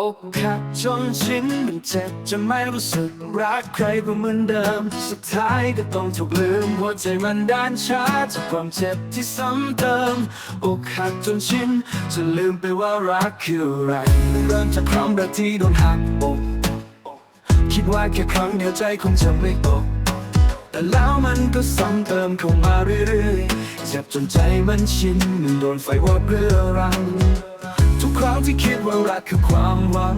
อกหักจนชินมันเจ็บจนไม่รู้สึกรักใครก็เหมือนเดิม สุดท้ายก็ต้องถูกลืมหัวใจมันด้านชาจากความเจ็บที่ซ้ำเติมอกหักจนชินจนลืมไปว่ารักคืออะไรเริ่มจากครั้งแรกที่โดนหักอกคิดว่าแค่ครั้งเดียวใจคงจะไม่ตกแต่แล้วมันก็ซ้ำเติมเข้ามาเรื่อยๆเจ็บจนใจมันชินมันโดนไฟวอดเรื้อรังางที่คิดว่ารักคือความหวัง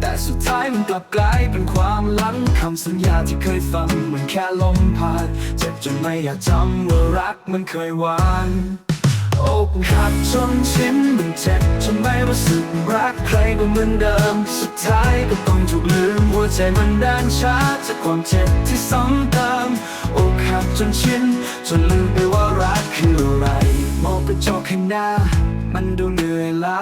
แต่สุดท้ายมันกลับกลายเป็นความหลังคำสัญญาที่เคยฟังเหมือนแค่ลมผ่านเจ็บจนไม่อยากจำว่ารักมันเคยหวานอกหักจนชินมันเจ็บจนไม่รู้สึกรักใครก็เหมือนเดิม สุดท้ายก็ต้องถูกลืมหัวใจมันด้านช้าจากความเจ็บที่ซ้ำเติมอกหักจนชินจนลืมไปว่ารักคืออะไร มองกระจกข้างหน้า มันดูน ลา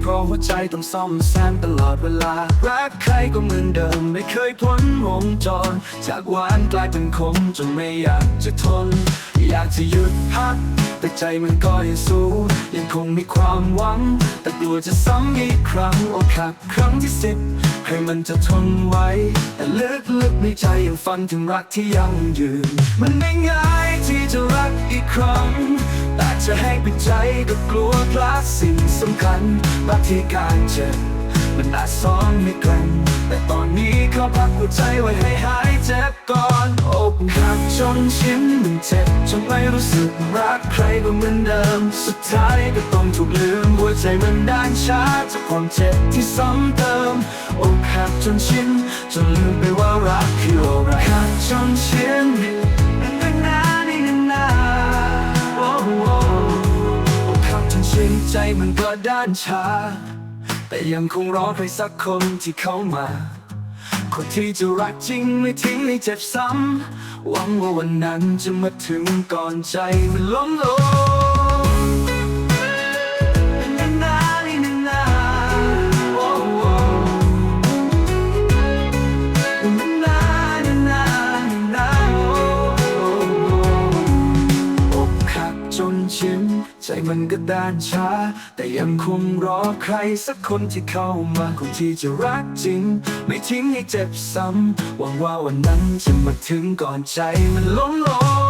เพราะหัวใจต้องซ่อมแซมตลอดเวลา รักใครก็เหมือนเดิม ไม่เคยพ้นวงจร จากหวานกลายเป็นขมจนไม่อยากจะทน อยากจะหยุดพัก แต่ใจมันก็ยังสู้ ยังคงมีความหวัง แต่กลัวจะซ้ำอีกครั้งอกหักครั้งที่สิบ ให้มันจะทนไว้ แต่ลึกๆในใจยังฝันถึงรักที่ยังยืน มันไม่ง่ายที่จะรักอีกครั้ง แต่จะให้ปิดใจก็กลัวพลาดสิ่งสำคัญบางทีการเจ็บมันอาจซ้อนไม่แกร่งแต่ตอนนี้ขอพักหัวใจไว้ให้หายเจ็บก่อน อกหักจนชินมันเจ็บจนไม่รู้สึกรักใครก็เหมือนเดิม สุดท้ายก็ต้องถูกลืมหัวใจมันด้านช้าจากความเจ็บที่ซ้ำเติมอกหักจนชินจนลืมไปว่ารักคืออะไรหักจนชินนานๆนานๆโอ้โหอกหักจนชินใจมันก็ด้านชา แต่ยังคงรอใครสักคนที่เข้ามา คนที่จะรักจริงไม่ทิ้งให้เจ็บซ้ำ หวังว่าวันนั้นจะมาถึงก่อนใจมันล้มลง จนชิน ใจมันก็ด้านช้า แต่ยังคงรอใครสักคนที่เข้ามาคนที่จะรักจริง ไม่ทิ้งให้เจ็บซ้ำหวังว่าวันนั้นจะมาถึงก่อนใจมันล้มลง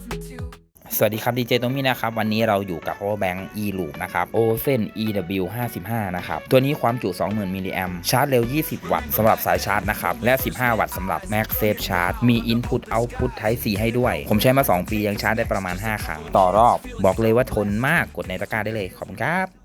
สวัสดีครับดีเจตมี่นะครับ วันนี้เราอยู่กับ power bank e loop นะครับ Osen ew 55นะครับ ตัวนี้ความจุ 20,000 มิลลิแอมชาร์จเร็ว 20 วัตต์สำหรับสายชาร์จนะครับ และ 15 วัตต์สำหรับ Max Safe Charge มี Input Output Type C ให้ด้วย ผมใช้มา 2 ปียังชาร์จได้ประมาณ 5 ครั้ง ต่อรอบ บอกเลยว่าทนมากกดในตะกร้าได้เลย ขอบคุณครับ